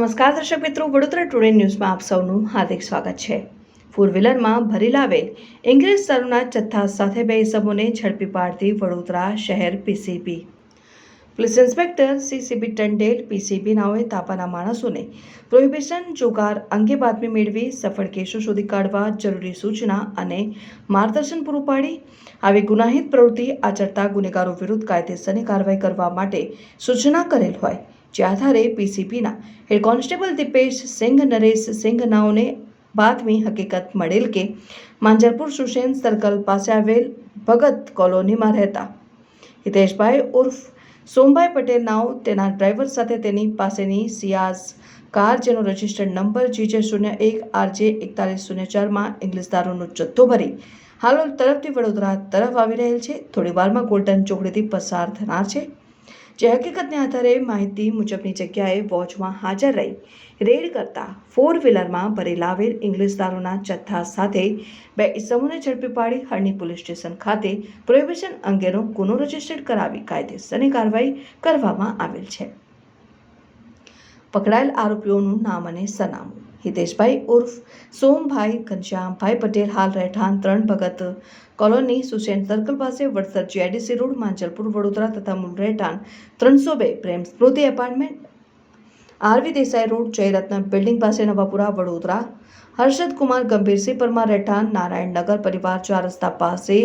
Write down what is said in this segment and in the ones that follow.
નમસ્કાર દર્શક મિત્રો, વડોદરા ટુડે ન્યૂઝમાં આપ સૌનું હાર્દિક સ્વાગત છે. ફોર વ્હીલરમાં ભરી લાવેલ ઇંગ્લિશ દારૂના જથ્થા સાથે બે ઇસમોને ઝડપી પાડતી વડોદરા શહેર PCB police inspector CCB Tandel PCB નાઓએ તાપાના માણસોને પ્રોહિબિશન જુગાર અંગે બાતમી મેળવી સફળ કેસો શોધી કાઢવા જરૂરી સૂચના અને માર્ગદર્શન પૂરું પાડી. આવી ગુનાહિત પ્રવૃત્તિ આચરતા ગુનેગારો વિરુદ્ધ કાયદેસરની કાર્યવાહી કરવા માટે સૂચના કરેલ હોય. જે આધારે પીસીપીના હેડ કોન્સ્ટેબલ દીપેશ સિંઘ, નરેશ સિંઘ નાઓને બાતમી હકીકત મળેલ કે માંજરપુર સુશેન સર્કલ પાસે આવેલ ભગત કોલોનીમાં રહેતા હિતેશભાઈ ઉર્ફ સોમભાઈ પટેલ નાઓ તેના ડ્રાઈવર સાથે તેની પાસેની સિયાઝ કાર જેનો રજિસ્ટર્ડ નંબર જીજે શૂન્ય એક, આરજે એકતાલીસ શૂન્ય ચારમાં ઇંગ્લિશ દારૂનો જથ્થો ભરી હાલોલ તરફથી વડોદરા તરફ આવી રહેલ છે. થોડી વારમાં ગોલ્ડન ચોકડીથી પસાર થનાર છે. જે હકીકતને આધારે માહિતી મુજબની જગ્યાએ વોચમાં હાજર રહી. રેડ કરતા ફોર વ્હીલરમાં ભરેલા આવેલ ઇંગ્લિશ દારૂના જથ્થા સાથે બે ઇસમોને ઝડપી પાડી હરણી પોલીસ સ્ટેશન ખાતે પ્રોહિબિશન અંગેનો ગુનો રજીસ્ટર્ડ કરાવી કાયદેસરની કાર્યવાહી કરવામાં આવેલ છે. પકડાયેલ આરોપીઓનું નામ અને સરનામું. હિતેશભાઈ ઉર્ફ સોમભાઈ ઘનશ્યામભાઈ પટેલ હાલ રહેઠાણ ત્રણ ભગત કોલોની સુસેન સર્કલ પાસે વડસર જીઆઈડીસી રોડ માંજલપુર વડોદરા તથા મૂળ રહેઠાણ ત્રણસો બે Prem Smriti apartment R V Desai road Jayratna building પાસે નવાપુરા વડોદરા હર્ષદ કુમાર ગંભીરસિંહ પરમાર રહેઠાણ નારાયણનગર પરિવાર ચાર રસ્તા પાસે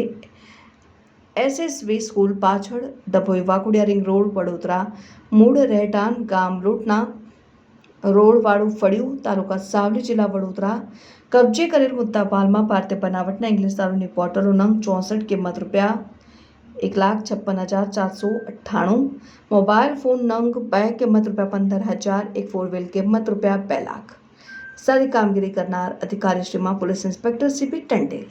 એસએસવી સ્કૂલ પાછળ ડભોઈ વાકુડિયા રિંગ રોડ વડોદરા મૂળ રહેઠાણ ગામ રૂટના રોડવાળું ફળિયું તાલુકા સાવલી જિલ્લા વડોદરા કબજે કરેલ મુદ્દામાલમાં ભારતીય બનાવટના ઇંગ્લિશ દારૂની બોટલો નંગ ચોસઠ કિંમત રૂપિયા એક લાખ છપ્પન હજાર ચારસો અઠ્ઠાણું, મોબાઈલ ફોન નંગ બે કિંમત રૂપિયા પંદર હજાર, એક ફોર વ્હીલ કિંમત રૂપિયા બે લાખ. સારી કામગીરી કરનાર અધિકારીશ્રીમાં police inspector C P Tandel.